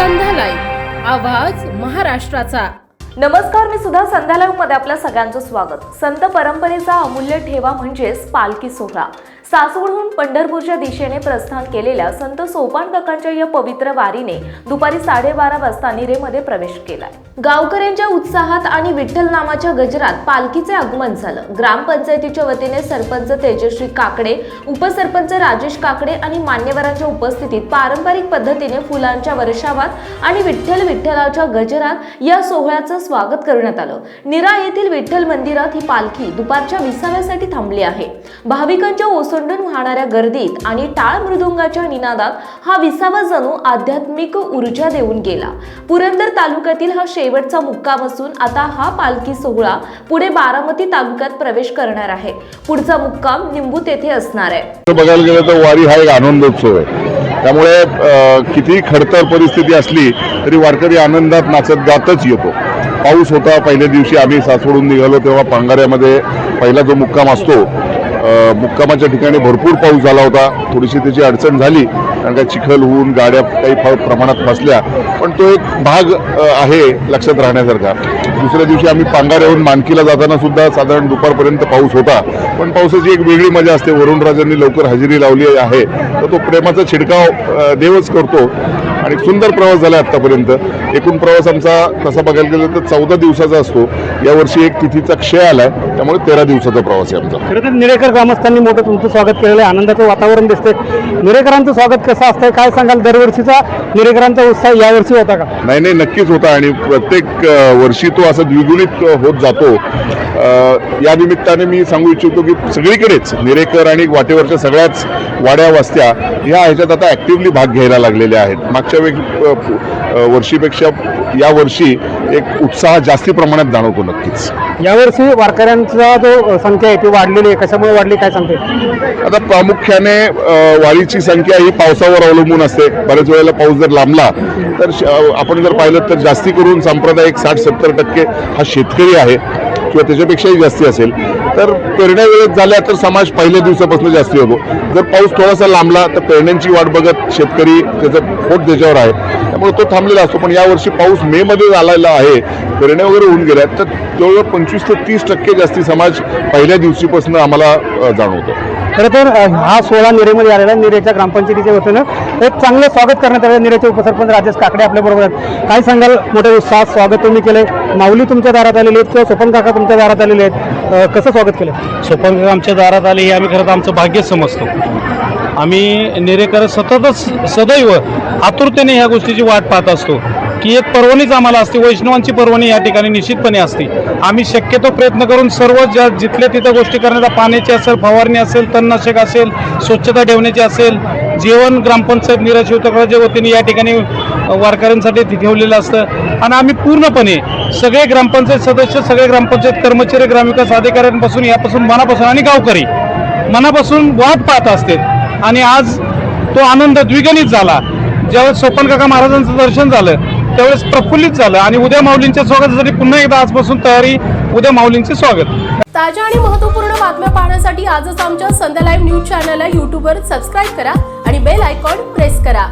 संध्या live आवाज महाराष्ट्राचा. नमस्कार मी सुद्धा संध्या लाईव्हमध्ये आपल्या सगळ्यांचं स्वागत. संत परंपरेचा अमूल्य ठेवा म्हणजेच पालखी सोहळा. सासवडहून पंढरपूरच्या दिशेने प्रस्थान केलेल्या संत सोपान काकांच्या या पवित्र वारीने दुपारी साडेबारा वाजता निरेमध्ये प्रवेश केलाय. गावकऱ्यांच्या उत्साहात आणि विठ्ठल नामाच्या गजरात पालखीचे आगमन झालं. ग्रामपंचायतीच्या वतीने सरपंच तेजश्री काकडे उपसरपंच राजेश काकडे आणि मान्यवरांच्या उपस्थितीत पारंपरिक पद्धतीने फुलांच्या वर्षावात आणि विठ्ठल विठ्ठलाच्या गजरात या सोहळ्याचं स्वागत करण्यात आलं. निरा येथील विठ्ठल मंदिरात ही पालखी दुपारच्या विसाव्यासाठी थांबली आहे. भाविकांच्या ओसंडून वाहणाऱ्या गर्दीत आणि टाळ मृदुंगाच्या निनादात हा विसावा जणू आध्यात्मिक ऊर्जा देऊन गेला. पुरंदर तालुक्यातील हा शेवटचा मुक्काम असून आता हा पालखी सोहळा पुढे बारामती तालुक्यात प्रवेश करणार आहे. पुढचा मुक्काम निंबू तेथे असणार आहे. बघायला गेलं तर वारी हा एक आनंदोत्सव आहे. त्यामुळे किती खडतर परिस्थिती असली तरी वारकरी आनंदात नाचत गातच येतो. पाऊस होता पहिल्या दिवशी आम्ही सासवडून निघालो तेव्हा पांगाऱ्यामध्ये पहिला जो मुक्काम असतो मुक्कामाच्या ठिकाणी भरपूर पाऊस झाला होता. थोडीशी त्याची अडचण झाली. कारण का चिखल होऊन गाड्या काही फार प्रमाणात फसल्या. पण तो एक भाग आहे लक्षात राहण्यासारखा. दुसऱ्या दिवशी आम्ही पांगाऱ्याहून मानकीला जाताना सुद्धा साधारण दुपारपर्यंत पाऊस होता. पण पावसाची एक वेगळी मजा असते. वरुणराजांनी लवकर हजेरी लावली आहे. तर तो प्रेमाचा छिडकाव देवच करतो. आणि सुंदर प्रवास झाला आत्तापर्यंत. एकूण प्रवास आमचा तसा बघायला गेलं तर चौदा दिवसाचा असतो. यावर्षी एक तिथीचा क्षय आलाय. त्यामुळे तेरा दिवसाचा प्रवास आहे आमचा. खरं तर निरेकर ग्रामस्थांनी मोठं तुमचं स्वागत केलेलं आहे. आनंदाचं वातावरण दिसतंय. निरेकरांचं स्वागत कसं असतंय? काय सांगाल? दरवर्षीचा निरेकरांचा उत्साह यावर्षी होता का? नाही नाही नक्कीच होता आणि प्रत्येक वर्षी तो असं द्विगुणित होत जातो. या निमित्ताने मी सांगू इच्छितो की सगळीकडेच निरेकर आणि वाटेवरच्या सगळ्याच वाड्या वस्त्या ह्या ह्याच्यात आता ऍक्टिव्हली भाग घ्यायला लागलेल्या आहेत. मागच्या वेग वर्षीपेक्षा या वर्षी एक उत्साह जास्ती प्रमाणात जाणवतो नक्कीच. यावर्षी वारकऱ्यांचा जो संख्या आहे ती वाढलेली आहे. कशामुळे वाढली काय सांगते? आता प्रामुख्याने वाढीची वारीची संख्या ही पावसावर अवलंबून असते. बऱ्याच वेळेला पाऊस जर लांबला तर श- आपण जर पाहिलं तर जास्ती करून सांप्रदायिक साठ सत्तर टक्के हा शेतकरी आहे किंवा त्याच्यापेक्षाही जास्ती असेल. तर पेरण्या वेळेत झाल्या तर समाज पहिल्या दिवसापासून जास्ती होतो. जर पाऊस थोडासा लांबला तर पेरण्यांची वाट बघत शेतकरी त्याचं पोट त्याच्यावर आहे. त्यामुळे तो थांबलेला असतो. पण यावर्षी पाऊस मे मध्ये झालेला आहे. पेरण्या वगैरे होऊन गेल्या. तर जवळजवळ पंचवीस ते तीस टक्के जास्ती समाज पहिल्या दिवशीपासून आम्हाला जाणवतो. खरं तर हा सोहळा निरेमध्ये आलेला आहे. निरेच्या ग्रामपंचायतीच्या वतीनं. एक चांगलं स्वागत करण्यात आलं. निरेचे उपसरपंच राजेश काकडे आपल्याबरोबर आहेत. काय सांगाल? मोठ्या उत्साहात स्वागत तुम्ही केलं माऊली तुमच्या दारात आलेली आहेत किंवा स्वपन काका तुमच्या दारात आलेले आहेत. कसं स्वागत केलं? सोपान आमच्या दारात आले हे आम्ही खरं तर आमचं भाग्य समजतो. आम्ही निरेकर सततच सदैव आतुरतेने ह्या गोष्टीची वाट पाहत असतो. की एक पर्वणीच आम्हाला असते वैष्णवांची पर्वणी या ठिकाणी निश्चितपणे असते. आम्ही शक्यतो प्रयत्न करून सर्व ज्या जिथल्या तिथं गोष्टी करण्याचा पाण्याची असेल फवारणी असेल तणनाशक असेल स्वच्छता ठेवण्याची असेल जेवण ग्रामपंचायत निराशिवतकराच्या वतीने या ठिकाणी वारकऱ्यांसाठी ठेवलेलं असतं. आणि आम्ही पूर्णपणे सगळे ग्रामपंचायत सदस्य सगळे ग्रामपंचायत कर्मचारी ग्रामविकास अधिकाऱ्यांपासून यापासून मनापासून आणि गावकरी मनापासून वाट पाहत असते. आणि आज तो आनंद द्विगणित झाला. ज्यावेळेस सोपनकाका महाराजांचं दर्शन झालं त्यावेळेस प्रफुल्लित झालं आणि उद्या माऊलींच्या स्वागतासाठी पुन्हा एकदा आजपासून तयारी उद्या माऊलींचे स्वागत. ताज्या आणि महत्त्वपूर्ण बातम्या पाहण्यासाठी आजच आमच्या संध्या लाईव्ह न्यूज चॅनलला युट्यूबवर सबस्क्राईब करा आणि बेल आयकॉन प्रेस करा.